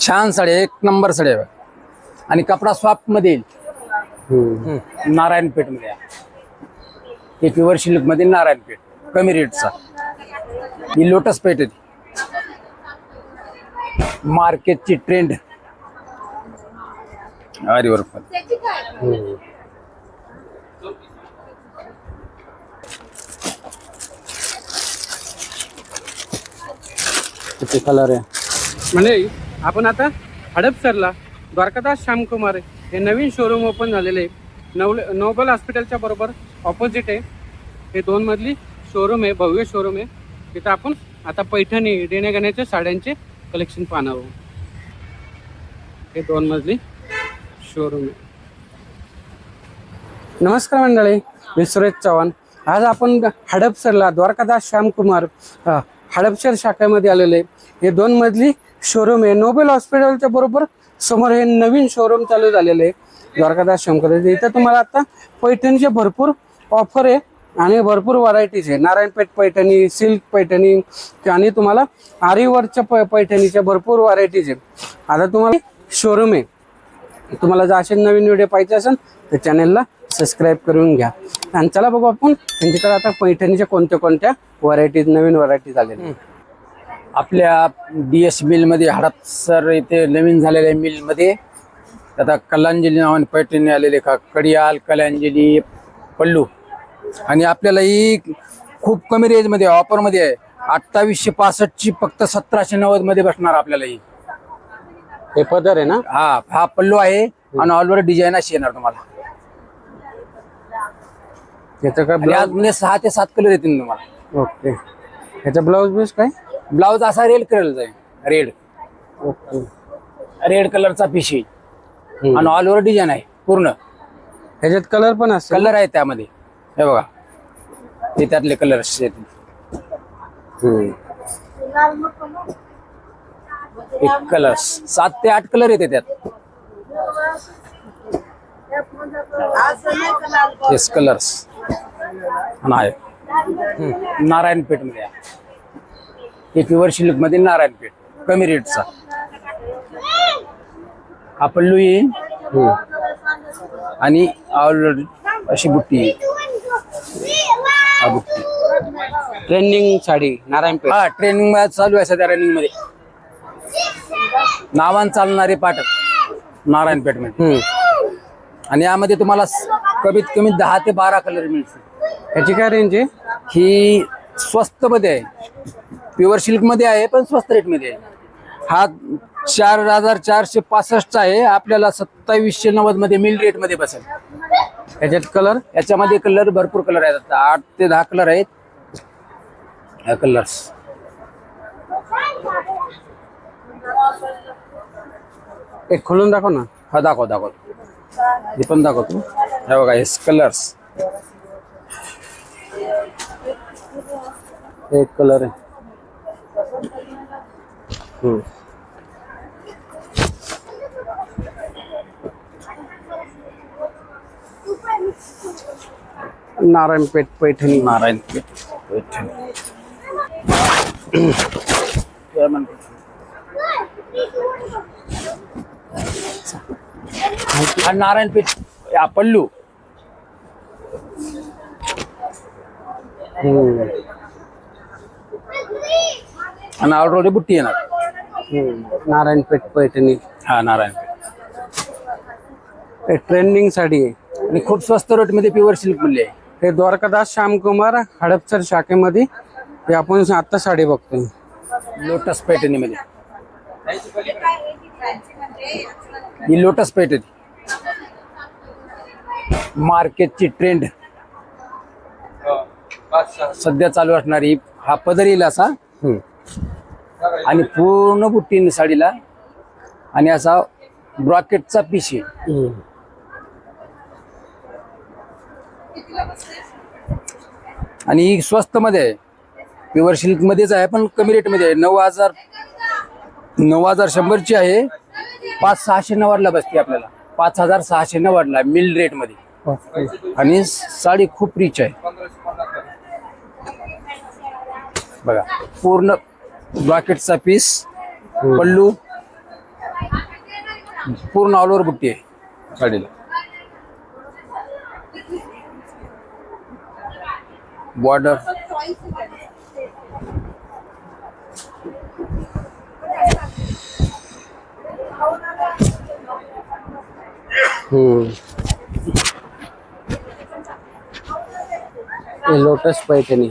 छान साडी एक नंबर साडी आहे आणि कपडा सॉफ्टमध्ये येईल. नारायणपेठमध्ये हे प्युअर सिल्कमध्ये नारायणपेठ कमी रेटचा ही लोटस पेठ आहे. मार्केटची ट्रेंड आरीवर हम्म. किती कलर आहे? म्हणजे आपण आता हडपसरला द्वारकादास श्यामकुमार हे नवीन शोरूम ओपन झालेले आहे. नवले नोबल हॉस्पिटलच्या बरोबर ऑपोजिट आहे. हे दोन मजली शोरूम आहे भव्य शोरूम आहे. तिथं आपण आता पैठणी देण्याघेण्याच्या साड्यांचे कलेक्शन पाहणार आहोत. हे दोन मजली शोरूम आहे. नमस्कार मंडळी मी सुरेश चव्हाण. आज आपण हडपसरला द्वारकादास श्यामकुमार हडपसर शाखेमध्ये आलेले हे दोन मजली शोरूम आहे. नोबेल हॉस्पिटलच्या बरोबर समोर हे नवीन शोरूम चालू झालेलं आहे. द्वारकादास शंकर इथं तुम्हाला आता पैठणीचे भरपूर ऑफर आहे आणि भरपूर व्हरायटीज आहे. नारायणपेठ पैठणी सिल्क पैठणी आणि तुम्हाला आरीवरच्या प पैठणीच्या भरपूर व्हरायटीज आहे. आता तुम्हाला शोरूम आहे. तुम्हाला जर असे नवीन व्हिडिओ पाहिजे असेल तर चॅनेलला सबस्क्राईब करून घ्या. आणि चला बघू आपण त्यांच्याकडे आता पैठणीच्या कोणत्या कोणत्या व्हरायटीज नवीन व्हरायटीज आलेल्या आपल्या डी एस मिलमध्ये हडपसर इथे नवीन झालेल्या मिलमध्ये आता कलांजली नावाने पैठणी आलेले का? कडियाल कलांजली पल्लू. आणि आपल्याला ही खूप कमी रेंजमध्ये ऑफरमध्ये आहे. अठ्ठावीसशे पासष्टची फक्त सतराशे नव्वदमध्ये बसणार आपल्याला ही. हे पदर आहे ना? हा हा पल्लू आहे आणि ऑलवर डिझाईन अशी येणार तुम्हाला. याचं काय आणि ब्लाउज यामध्ये सहा ते सात कलर येतील तुम्हाला. ओके. ह्याचा ब्लाउज बीस काय? ब्लाऊज असा रेड कलरचा आहे. रेड. ओके. रेड कलरचा हम्म. आणि ऑल ओव्हर डिझाईन आहे पूर्ण. ह्याच्यात कलर पण असेल? कलर आहे त्यामध्ये. हे बघा. ते त्यातले कलर. एक कलर. सात ते आठ कलर येते त्यात. येस कलर्स आहे. नारायणपेठमध्ये आहे. हे प्युअर सिल्कमध्ये नारायणपेठ कमी रेटचा. हा पल्लू येईल हम्म. आणि ऑलरेडी अशी बुट्टी. येईल हा बुट्टी. ट्रेंडिंग साडी नारायणपेठ. हा ट्रेनिंग चालू आहे सध्या रनिंगमध्ये. नावान चालणारे पाठक नारायणपेठमध्ये. आणि यामध्ये तुम्हाला कमीत कमी दहा ते बारा कलर मिळतील. ह्याची काय रेंज आहे? ही स्वस्त मध्ये आहे. प्युअर सिल्कमध्ये आहे पण स्वस्त रेटमध्ये आहे. हा चार हजार चारशे पासष्टचा आहे. आपल्याला सत्तावीसशे नव्वदमध्ये मिल रेटमध्ये बसेल. याच्यात कलर याच्यामध्ये कलर भरपूर कलर आहेत. आता आठ ते दहा कलर आहेत. कलर्स. एक खोलून दाखव ना. हा दाखव दाखव. हे पण दाखवतो हे बघा हे कलर्स. एक कलर आहे. नारायणपेठ पैठणी. नारायण पैठणी. नारायणपेठ पल्लू. आणि ऑलरेडी बुट्टी येणार. नारायणपेठ पैठणी. हा नारायणपेठ. ट्रेंडिंग साडी आहे. आणि खूप स्वस्त रेटमध्ये प्युअर सिल्क मधली आहे. हे द्वारकादास श्यामकुमार हडपसर शाखेमध्ये हे आपण आता साडी बघतोय लोटस पैठणी मध्ये ही लोटस पैठ आहे मार्केटची ट्रेंड सध्या चालू असणारी हा. पदर येईल असा. हम्म. आणि पूर्ण बुट्टीन साडीला आणि असा ब्रॉकेटचा पीस आहे. आणि ही स्वस्त मध्ये आहे. प्युअर सिल्क मध्येच आहे पण कमी रेटमध्ये आहे. नऊ हजार नऊ हजार शंभरची आहे. पाच सहाशे नव्वदला बसते आपल्याला. पाच हजार सहाशे नव्वदला मिल रेटमध्ये. आणि साडी खूप रिच आहे. बघा पूर्ण ब्रॉकेटचा पीस पल्लू पूर्ण ऑल ओव्हर बुट्टी आहे. साडीला बॉर्डर हम्म. हे लोटस पैठणी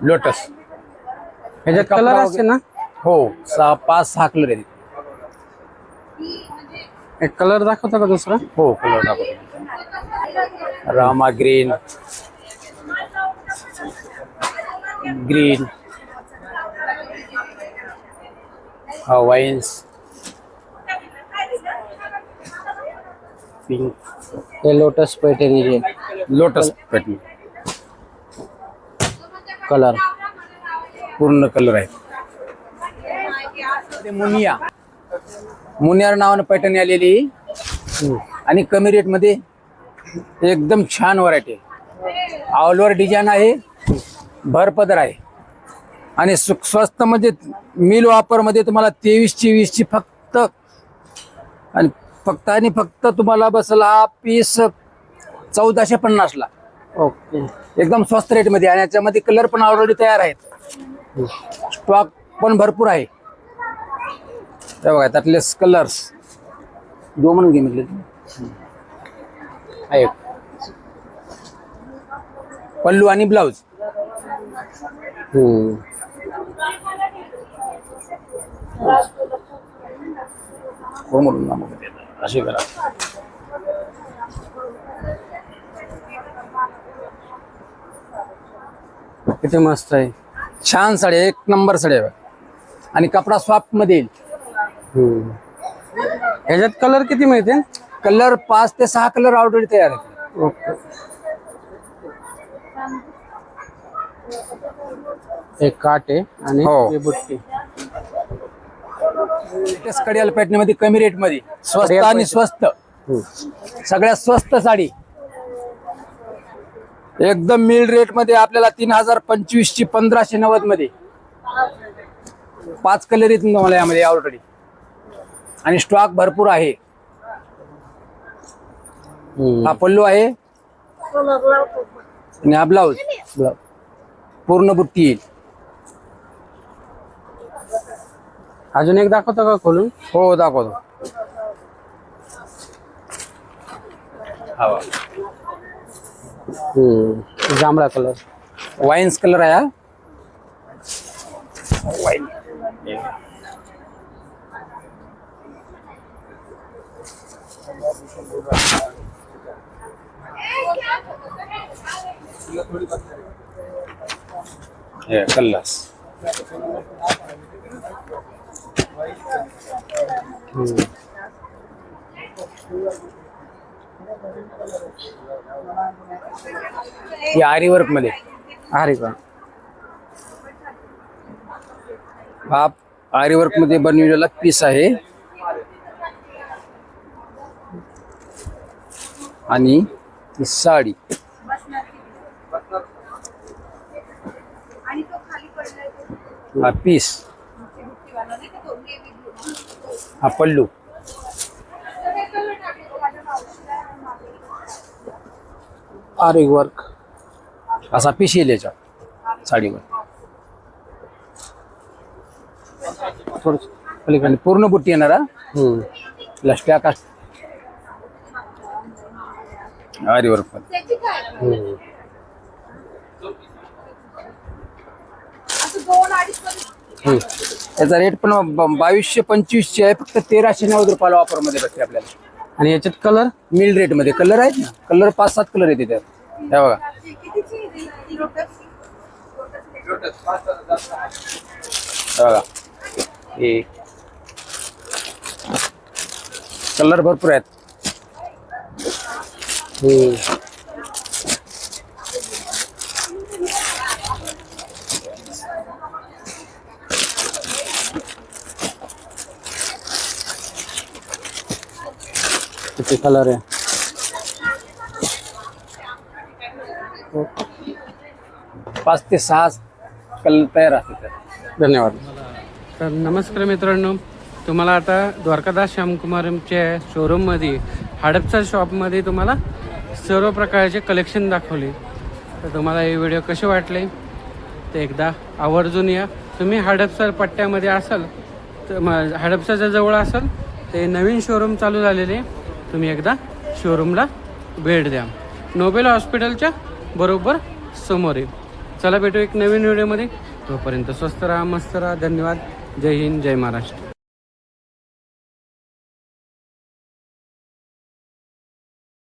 लोटस ह्याच्यात कलर असते ना? हो सहा पाच सहा कलर आहेत. एक कलर दाखवता का दुसरा? हो कलर दाखवतो. रामा ग्रीन ग्रीन हवाईन्स पिंक हे lotus Paithani lotus pattern colour पूर्ण कलर आहे ते मुनिया. मुनियार नावानं पैठणी आलेली. आणि कमी रेटमध्ये एकदम छान व्हरायटी ऑल ओव्हर डिझाईन आहे. भरपदर आहे. आणि स्वस्त म्हणजे मिल वापरमध्ये तुम्हाला तेवीस ची फक्त आणि फक्त आणि फक्त तुम्हाला बसला हा पीस चौदाशे पन्नासला ओके. एकदम स्वस्त रेटमध्ये आणि याच्यामध्ये कलर पण ऑलरेडी तयार आहेत. स्टॉक पण भरपूर आहे. हे बघा त्यातले कलर्स दोन म्हणून घे म्हटले आहे. पल्लू आणि ब्लाऊज. हो म्हणून ना मग. अशी करा. किती मस्त आहे. छान साडी एक नंबर साडी आहे. आणि कपडा सॉफ्टमध्ये येईल. ह्याच्यात कलर किती मिळते कलर पाच ते सहा कलर ऑलरेडी तयार आहेत ओके एक काट आहे आणि हो. हे बुट्टी लेटेस्ट कडियाल पॅटर्नमध्ये कमी रेटमध्ये स्वस्त आणि. स्वस्त. सगळ्यात स्वस्त साडी एकदम मिल रेटमध्ये आपल्याला तीन हजार पंचवीस ची पंधराशे नव्वदमध्ये. पाच कलर येत तुम्हाला यामध्ये ऑलरेडी आणि स्टॉक भरपूर आहे. हा पल्लू आहे. आणि हा ब्लाऊज पूर्ण बुट्टी येईल. अजून एक दाखवतो का खोलून? हो दाखवतो. हम्म. जांभळा कलर वाईन्स कलर आहे हा? वाईन कल्लास. हे आरी वर्कमध्ये? अरे का हा आरी वर्कमध्ये बनविलेला पीस आहे. आणि ही साडी. हा पीस हा पल्लू. आरी वर्क असा येईल याच्या साडीवर पूर्ण बुट्टी येणार हा. लष्ट्या का आरी वर्कमध्ये हम्म. हम्म. याचा रेट पण बावीसशे पंचवीसशे आहे फक्त तेराशे नव्वद रुपयाला ऑफरमध्ये बसते आपल्याला आणि याच्यात कलर मिल रेटमध्ये. कलर आहेत ना? कलर पाच सात कलर येते त्यात हे बघा. हे बघा. एक. कलर भरपूर आहेत. किती कलर आहे. पाच ते सहा कलर तयार त्यात धन्यवाद. तर नमस्कार मित्रांनो तुम्हाला आता द्वारकादास श्यामकुमारच्या शोरूममध्ये हडपसर शॉपमध्ये तुम्हाला सर्व प्रकारचे कलेक्शन दाखवले. तर तुम्हाला हे व्हिडिओ कसे वाटले? ते एकदा आवर्जून या. तुम्ही हडपसर पट्ट्यामध्ये असाल तर म- हडपसरच्या जवळ असाल ते नवीन शोरूम चालू झालेले तुम्ही एकदा शोरूमला भेट द्या. नोबेल हॉस्पिटलच्या बरोबर समोर आहे चला भेटू एक नवीन व्हिडिओमध्ये तोपर्यंत स्वस्त राहा मस्त राहा. धन्यवाद. जय हिंद जय महाराष्ट्र.